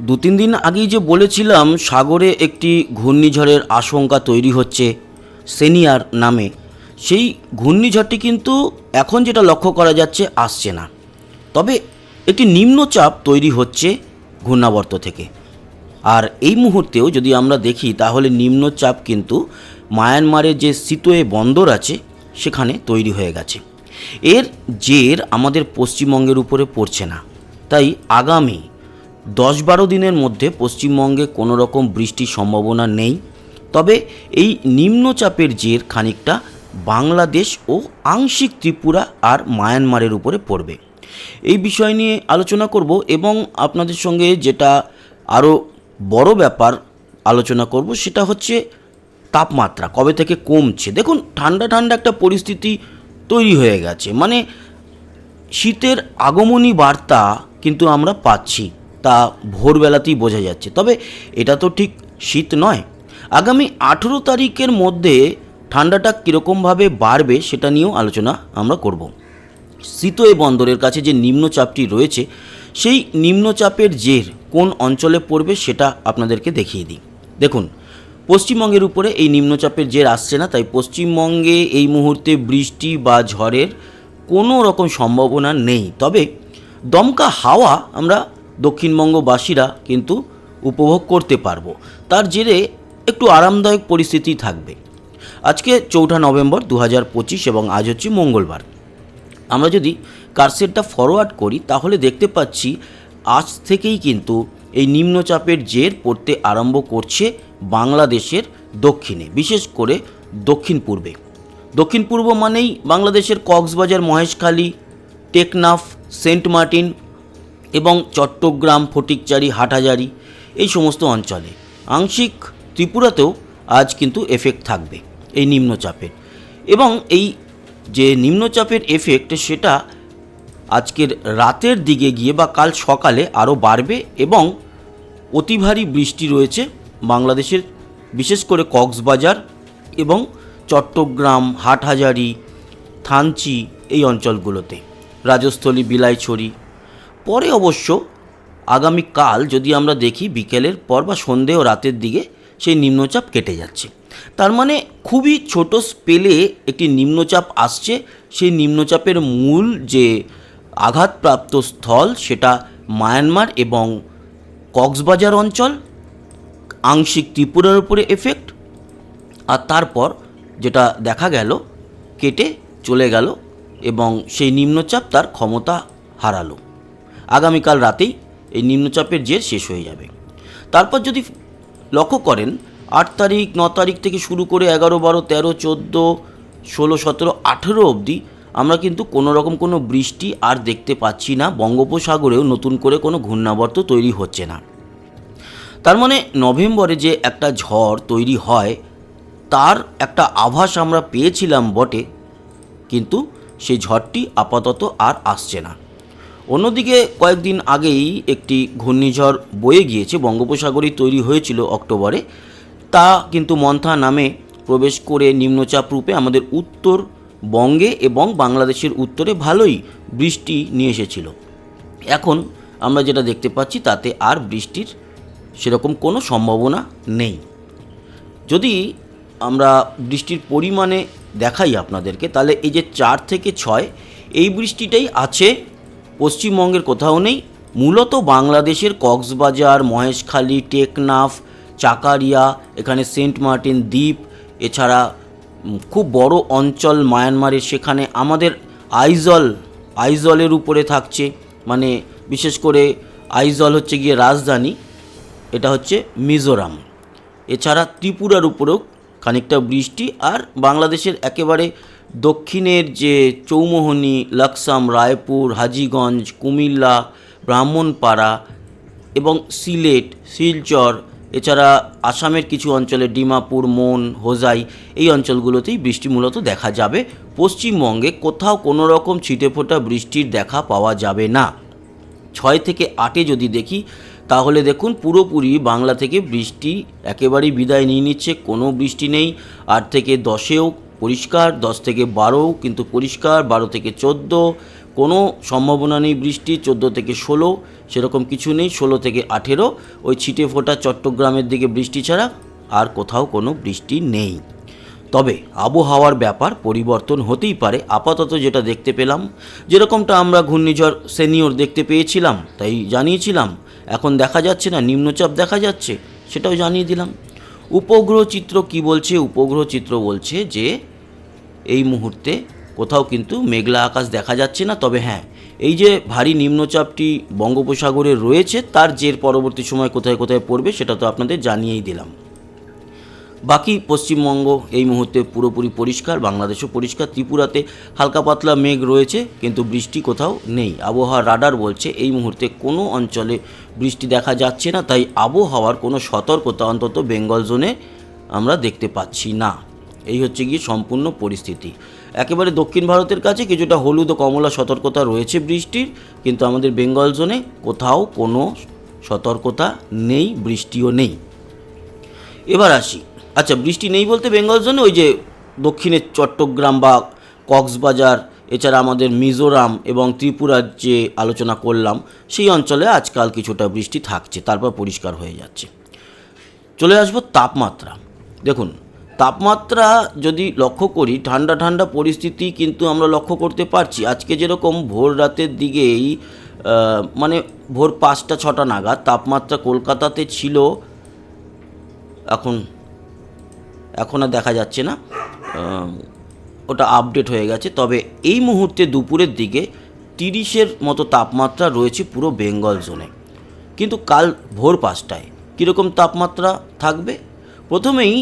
দু তিন দিন আগেই যে বলেছিলাম, সাগরে একটি ঘূর্ণিঝড়ের আশঙ্কা তৈরি হচ্ছে সেনিয়ার নামে। সেই ঘূর্ণিঝড়টি কিন্তু এখন যেটা লক্ষ্য করা যাচ্ছে, আসছে না। তবে একটি নিম্নচাপ তৈরি হচ্ছে ঘূর্ণাবর্ত থেকে। আর এই মুহূর্তেও যদি আমরা দেখি, তাহলে নিম্নচাপ কিন্তু মায়ানমারের যে সিতোয়ে বন্দর আছে, সেখানে তৈরি হয়ে গেছে। এর জের আমাদের পশ্চিমবঙ্গের উপরে পড়ছে না। তাই আগামী দশ বারো দিনের মধ্যে পশ্চিমবঙ্গে কোনো রকম বৃষ্টির সম্ভাবনা নেই। তবে এই নিম্নচাপের জের খানিকটা বাংলাদেশ ও আংশিক ত্রিপুরা আর মায়ানমারের উপরে পড়বে। এই বিষয় নিয়ে আলোচনা করব এবং আপনাদের সঙ্গে যেটা আরও বড় ব্যাপার আলোচনা করব সেটা হচ্ছে তাপমাত্রা, কবে থেকে কমছে। দেখুন, ঠান্ডা ঠান্ডা একটা পরিস্থিতি তৈরি হয়ে গেছে। মানে শীতের আগমনী বার্তা কিন্তু আমরা পাচ্ছি। তা ভোরবেলাতেই বোঝা যাচ্ছে। তবে এটা তো ঠিক শীত নয়। আগামী আঠেরো তারিখের মধ্যে ঠান্ডাটা কীরকমভাবে বাড়বে সেটা নিয়েও আলোচনা আমরা করব। শীতই বন্দরের কাছে যে নিম্নচাপটি রয়েছে, সেই নিম্নচাপের জের কোন অঞ্চলে পড়বে সেটা আপনাদেরকে দেখিয়ে দিই। দেখুন, পশ্চিমবঙ্গের উপরে এই নিম্নচাপের জের আসছে না, তাই পশ্চিমবঙ্গে এই মুহূর্তে বৃষ্টি বা ঝড়ের কোনো রকম সম্ভাবনা নেই। তবে দমকা হাওয়া আমরা দক্ষিণবঙ্গবাসীরা কিন্তু উপভোগ করতে পারব। তার জেরে একটু আরামদায়ক পরিস্থিতি থাকবে। আজকে চৌঠা নভেম্বর দু পঁচিশ এবং আজ হচ্ছে মঙ্গলবার। আমরা যদি কারসেটটা ফরওয়ার্ড করি, তাহলে দেখতে পাচ্ছি আজ থেকেই কিন্তু এই নিম্নচাপের জের পড়তে আরম্ভ করছে বাংলাদেশের দক্ষিণে, বিশেষ করে দক্ষিণ পূর্বে। দক্ষিণ পূর্ব মানেই বাংলাদেশের কক্সবাজার, মহেশখালী, টেকনাফ, সেন্ট মার্টিন এবং চট্টগ্রাম, ফটিকচারি, হাটহাজারি, এই সমস্ত অঞ্চলে। আংশিক ত্রিপুরাতেও আজ কিন্তু এফেক্ট থাকবে এই নিম্নচাপের। এবং এই যে নিম্নচাপের এফেক্ট সেটা আজকের রাতের দিকে গিয়ে বা কাল সকালে আরও বাড়বে এবং অতি ভারী বৃষ্টি রয়েছে বাংলাদেশের, বিশেষ করে কক্সবাজার এবং চট্টগ্রাম, হাটহাজারি, থানচি এই অঞ্চলগুলোতে। রাজস্থলী, বিলাইছড়ি পরে অবশ্য আগামীকাল যদি আমরা দেখি বিকেলের পর বা সন্ধে ও রাতের দিকে সেই নিম্নচাপ কেটে যাচ্ছে। তার মানে খুবই ছোট স্পেলে একটি নিম্নচাপ আসছে। সেই নিম্নচাপের মূল যে আঘাতপ্রাপ্ত স্থল সেটা মায়ানমার এবং কক্সবাজার অঞ্চল, আংশিক ত্রিপুরার উপরে এফেক্ট আর তারপর যেটা দেখা গেল, কেটে চলে গেল এবং সেই নিম্নচাপ তার ক্ষমতা হারালো। আগামীকাল রাতেই এই নিম্নচাপের জের শেষ হয়ে যাবে। তারপর যদি লক্ষ্য করেন, আট তারিখ, ন তারিখ থেকে শুরু করে এগারো, বারো, তেরো, চোদ্দ, ষোলো, সতেরো, আঠেরো অবধি আমরা কিন্তু কোনো রকম কোনো বৃষ্টি আর দেখতে পাচ্ছি না, বঙ্গোপসাগরেও নতুন করে কোনো ঘূর্ণাবর্ত তৈরি হচ্ছে না। তার মানে নভেম্বরে যে একটা ঝড় তৈরি হয়, তার একটা আভাস আমরা পেয়েছিলাম বটে, কিন্তু সেই ঝড়টি আপাতত আর আসছে না। অন্যদিকে কয়েকদিন আগেই একটি ঘূর্ণিঝড় বয়ে গিয়েছে, বঙ্গোপসাগরেই তৈরি হয়েছিল অক্টোবরে। তা কিন্তু মন্থা নামে প্রবেশ করে নিম্নচাপ রূপে আমাদের উত্তর বঙ্গে এবং বাংলাদেশের উত্তরে ভালোই বৃষ্টি নিয়ে এসেছিল। এখন আমরা যেটা দেখতে পাচ্ছি, তাতে আর বৃষ্টির সেরকম কোনো সম্ভাবনা নেই। যদি আমরা বৃষ্টির পরিমাণে দেখাই আপনাদেরকে, তাহলে এই যে চার থেকে ছয়, এই বৃষ্টিটাই আছে পশ্চিমবঙ্গের কোথাও নেই। মূলত বাংলাদেশের কক্সবাজার, মহেশখালী, টেকনাফ, চাকারিয়া, এখানে সেন্ট মার্টিন দ্বীপ, এছাড়া খুব বড় অঞ্চল মায়ানমারের সেখানে আমাদের আইজল, আইজলের উপরে থাকছে। মানে বিশেষ করে আইজল হচ্ছে গিয়ে রাজধানী, এটা হচ্ছে মিজোরাম। এছাড়া ত্রিপুরার উপরেও খানিকটা বৃষ্টি আর বাংলাদেশের একেবারে দক্ষিণের যে চৌমোহনী, লাকসাম, রায়পুর, হাজিগঞ্জ, কুমিল্লা, ব্রাহ্মণপাড়া এবং সিলেট, শিলচর, এছাড়া আসামের কিছু অঞ্চলে ডিমাপুর মন হোজাই, এই অঞ্চলগুলোতেই বৃষ্টি মূলত দেখা যাবে। পশ্চিমবঙ্গে কোথাও কোনো রকম ছিটেফোঁটা বৃষ্টির দেখা পাওয়া যাবে না। ছয় থেকে আটে যদি দেখি, তাহলে দেখুন পুরোপুরি বাংলা থেকে বৃষ্টি একেবারেই বিদায় নিয়ে নিচ্ছে, কোনো বৃষ্টি নেই। আট থেকে দশেও পরিষ্কার, দশ থেকে বারো, কিন্তু পরিষ্কার, বারো থেকে চোদ্দ, কোনো সম্ভাবনা নেই বৃষ্টি, চোদ্দ থেকে ষোলো, সেরকম কিছু নেই, ষোলো থেকে আঠেরো, ওই ছিটে ফোটা চট্টগ্রামের দিকে বৃষ্টি ছাড়া আর কোথাও কোনো বৃষ্টি নেই। তবে আবহাওয়ার ব্যাপার পরিবর্তন হতেই পারে, আপাতত যেটা দেখতে পেলাম, যেরকমটা আমরা ঘূর্ণিঝড় সেনিয়র দেখতে পেয়েছিলাম, তাই জানিয়েছিলাম, এখন দেখা যাচ্ছে না, নিম্নচাপ দেখা যাচ্ছে, সেটাও জানিয়ে দিলাম। উপগ্রহ চিত্র কি বলছে? উপগ্রহ চিত্র বলছে যে এই মুহূর্তে কোথাও কিন্তু মেঘলা আকাশ দেখা যাচ্ছে না, তবে হ্যাঁ এই যে ভারী নিম্নচাপটি বঙ্গোপসাগরে রয়েছে, তার জের পরবর্তী সময় কোথায় কোথায় পড়বে সেটা তো আপনাদের জানিয়েই দিলাম। বাকি পশ্চিমবঙ্গ এই মুহূর্তে পুরোপুরি পরিষ্কার, বাংলাদেশও পরিষ্কার, ত্রিপুরাতে হালকা পাতলা মেঘ রয়েছে, কিন্তু বৃষ্টি কোথাও নেই। আবহাওয়া রাডার বলছে, এই মুহূর্তে কোনো অঞ্চলে বৃষ্টি দেখা যাচ্ছে না, তাই আবহাওয়ার কোনো সতর্কতা অন্তত বেঙ্গল জোনে আমরা দেখতে পাচ্ছি না। এই হচ্ছে গিয়ে সম্পূর্ণ পরিস্থিতি। একেবারে দক্ষিণ ভারতের কাছে কিছুটা হলুদ ও কমলা সতর্কতা রয়েছে বৃষ্টির, কিন্তু আমাদের বেঙ্গল জোনে কোথাও কোনো সতর্কতা নেই, বৃষ্টিও নেই। এবার আসি। আচ্ছা বৃষ্টি নেই বলতে বেঙ্গল জোনে ওই যে দক্ষিণের চট্টগ্রাম বা কক্সবাজার, এছাড়া আমাদের মিজোরাম এবং ত্রিপুরার যে আলোচনা করলাম, সেই অঞ্চলে আজকাল কিছুটা বৃষ্টি থাকছে, তারপর পরিষ্কার হয়ে যাচ্ছে। চলে আসব তাপমাত্রা। দেখুন তাপমাত্রা যদি লক্ষ্য করি, ঠান্ডা ঠান্ডা পরিস্থিতি কিন্তু আমরা লক্ষ্য করতে পারছি। আজকে যেরকম ভোর রাতের দিকেই মানে ভোর পাঁচটা, ছটা নাগাদ তাপমাত্রা কলকাতাতে ছিল। এখন এখন আর দেখা যাচ্ছে না। ওটা আপডেট হয়ে গেছে। তবে এই মুহূর্তে দুপুরের দিকে তিরিশের মতো তাপমাত্রা রয়েছে পুরো বেঙ্গল জোনে। কিন্তু কাল ভোর পাঁচটায় কীরকম তাপমাত্রা থাকবে? প্রথমেই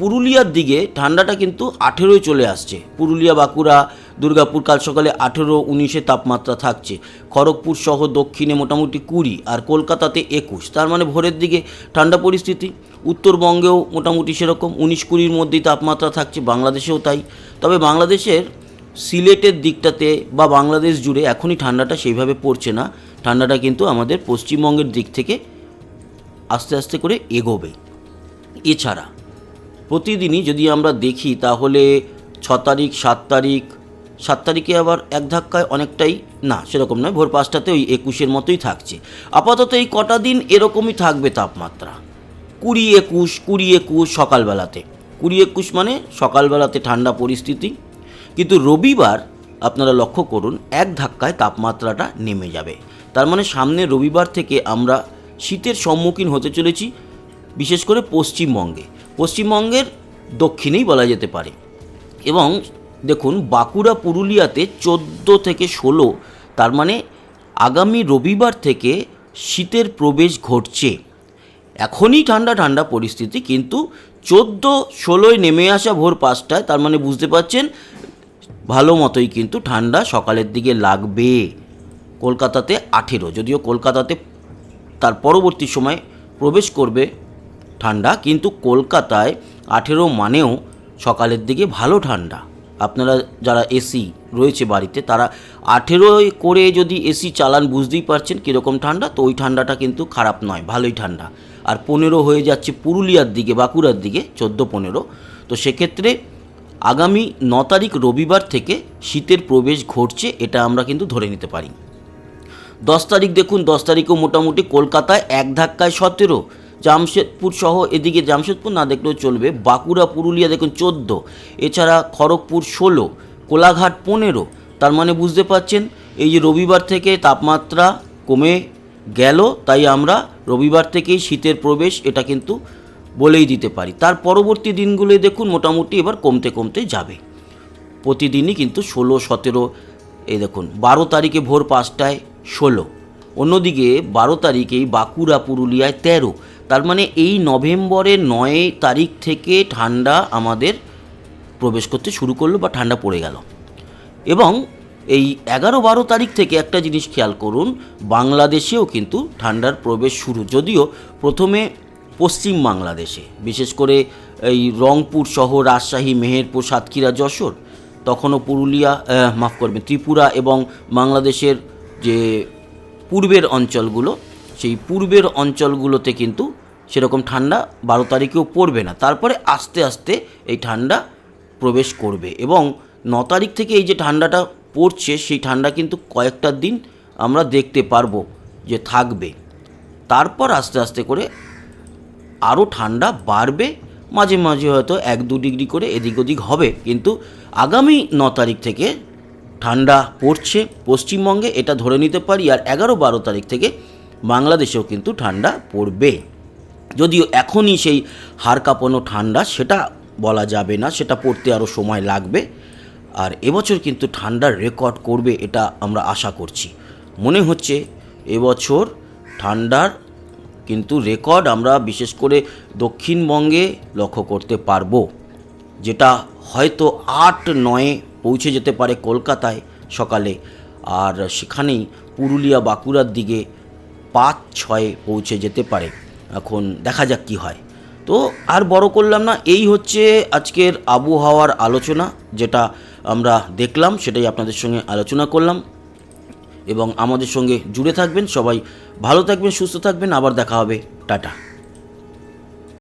পুরুলিয়ার দিকে ঠান্ডাটা কিন্তু আঠেরোয় চলে আসছে। পুরুলিয়া, বাঁকুড়া, দুর্গাপুর কাল সকালে আঠেরো, উনিশে তাপমাত্রা থাকছে। খড়গপুর সহ দক্ষিণে মোটামুটি কুড়ি আর কলকাতাতে একুশ। তার মানে ভোরের দিকে ঠান্ডা পরিস্থিতি। উত্তরবঙ্গেও মোটামুটি সেরকম উনিশ কুড়ির মধ্যেই তাপমাত্রা থাকছে, বাংলাদেশেও তাই। তবে বাংলাদেশের সিলেটের দিকটাতে বা বাংলাদেশ জুড়ে এখনই ঠান্ডাটা সেইভাবে পড়ছে না। ঠান্ডাটা কিন্তু আমাদের পশ্চিমবঙ্গের দিক থেকে আস্তে আস্তে করে এগোবে। এছাড়া প্রতিদিনই যদি আমরা দেখি, তাহলে ছ তারিখ, সাত তারিখ, সাত তারিখে আবার এক ধাক্কায় অনেকটাই না, সেরকম নয়, ভোর পাঁচটাতে ওই একুশের মতোই থাকছে। আপাতত এই কটা দিন এরকমই থাকবে তাপমাত্রা। কুড়ি একুশ কুড়ি একুশ সকালবেলাতে। কুড়ি একুশ মানে সকালবেলাতে ঠান্ডা পরিস্থিতি। কিন্তু রবিবার আপনারা লক্ষ্য করুন, এক ধাক্কায় তাপমাত্রাটা নেমে যাবে। তার মানে সামনে রবিবার থেকে আমরা শীতের সম্মুখীন হতে চলেছি, বিশেষ করে পশ্চিমবঙ্গে। পশ্চিমবঙ্গের দক্ষিণেই বলা যেতে পারে। এবং দেখুন, বাঁকুড়া পুরুলিয়াতে চোদ্দ থেকে ষোলো, তার মানে আগামী রবিবার থেকে শীতের প্রবেশ ঘটছে। এখনই ঠান্ডা ঠান্ডা পরিস্থিতি, কিন্তু চোদ্দ, ষোলোয় নেমে আসা ভোর পাঁচটায়, তার মানে বুঝতে পারছেন, ভালো মতোই কিন্তু ঠান্ডা সকালের দিকে লাগবে। কলকাতাতে আঠেরো, যদিও কলকাতাতে তার পরবর্তী সময় প্রবেশ করবে ঠান্ডা, কিন্তু কলকাতায় আঠেরো মানেও সকালের দিকে ভালো ঠান্ডা। আপনারা যারা এসি রয়েছে বাড়িতে, তারা আঠেরোয় করে যদি এসি চালান বুঝতেই পারছেন কীরকম ঠান্ডা, তো ওই ঠান্ডাটা কিন্তু খারাপ নয়, ভালোই ঠান্ডা। আর পনেরো হয়ে যাচ্ছে পুরুলিয়ার দিকে, বাঁকুড়ার দিকে, চোদ্দ পনেরো। তো সেক্ষেত্রে আগামী ন তারিখ রবিবার থেকে শীতের প্রবেশ ঘটছে, এটা আমরা কিন্তু ধরে নিতে পারি। দশ তারিখ দেখুন, দশ তারিখও মোটামুটি কলকাতায় এক ধাক্কায় সতেরো জামশেদপুর সহ এদিকে জামশেদপুর না দেখলেও চলবে। বাঁকুড়া, পুরুলিয়া দেখুন চোদ্দ। এছাড়া খড়গপুর ষোলো, কোলাঘাট পনেরো। তার মানে বুঝতে পারছেন, এই যে রবিবার থেকে তাপমাত্রা কমে গেল, তাই আমরা রবিবার থেকেই শীতের প্রবেশ এটা কিন্তু বলেই দিতে পারি। তার পরবর্তী দিনগুলোয় দেখুন, মোটামুটি এবার কমতে কমতে যাবে। প্রতিদিনই কিন্তু ষোলো, সতেরো, এই দেখুন, বারো তারিখে ভোর পাঁচটায় ষোলো। অন্যদিকে বারো তারিখেই বাঁকুড়া, পুরুলিয়ায় তেরো। তার মানে এই নভেম্বরের নয় তারিখ থেকে ঠান্ডা আমাদের প্রবেশ করতে শুরু করল বা ঠান্ডা পড়ে গেল। এবং এই এগারো বারো তারিখ থেকে একটা জিনিস খেয়াল করুন, বাংলাদেশেও কিন্তু ঠান্ডার প্রবেশ শুরু। যদিও প্রথমে পশ্চিম বাংলাদেশে, বিশেষ করে এই রংপুর সহ রাজশাহী, মেহেরপুর, সাতক্ষীরা, যশোর, তখনও পুরুলিয়া মাফ করবেন, ত্রিপুরা এবং বাংলাদেশের যে পূর্বের অঞ্চলগুলো, সেই পূর্বের অঞ্চলগুলোতে কিন্তু সেরকম ঠান্ডা বারো তারিখেও পড়বে না। তারপরে আস্তে আস্তে এই ঠান্ডা প্রবেশ করবে এবং ন তারিখ থেকে এই যে ঠান্ডাটা পড়ছে, সেই ঠান্ডা কিন্তু কয়েকটা দিন আমরা দেখতে পারব যে থাকবে। তারপর আস্তে আস্তে করে আরও ঠান্ডা বাড়বে, মাঝে মাঝে হয়তো এক দু ডিগ্রি করে এদিক ওদিক হবে। কিন্তু আগামী ন তারিখ থেকে ঠান্ডা পড়ছে পশ্চিমবঙ্গে, এটা ধরে নিতে পারি। আর এগারো বারো তারিখ থেকে বাংলাদেশেও কিন্তু ঠান্ডা পড়বে। যদিও এখনই সেই হাড় কাঁপানো ঠান্ডা, সেটা বলা যাবে না, সেটা পড়তে আরও সময় লাগবে। আর এবছর কিন্তু ঠান্ডার রেকর্ড করবে এটা আমরা আশা করছি। মনে হচ্ছে এবছর ঠান্ডার কিন্তু রেকর্ড আমরা বিশেষ করে দক্ষিণবঙ্গে লক্ষ্য করতে পারব। যেটা হয়তো আট, নয়ে পৌঁছে যেতে পারে কলকাতায় সকালে। আর সেখানেই পুরুলিয়া বাঁকুড়ার দিকে পাঁচ, ছয়ে পৌঁছে যেতে পারে। এখন দেখা যাক কি হয়। তো আর বড় করলাম না, এই হচ্ছে আজকের আবহাওয়ার আলোচনা, যেটা আমরা দেখলাম, সেটাই আপনাদের সঙ্গে আলোচনা করলাম। এবং আমাদের সঙ্গে জুড়ে থাকবেন সবাই। ভালো থাকবেন, সুস্থ থাকবেন, আবার দেখা হবে। টাটা।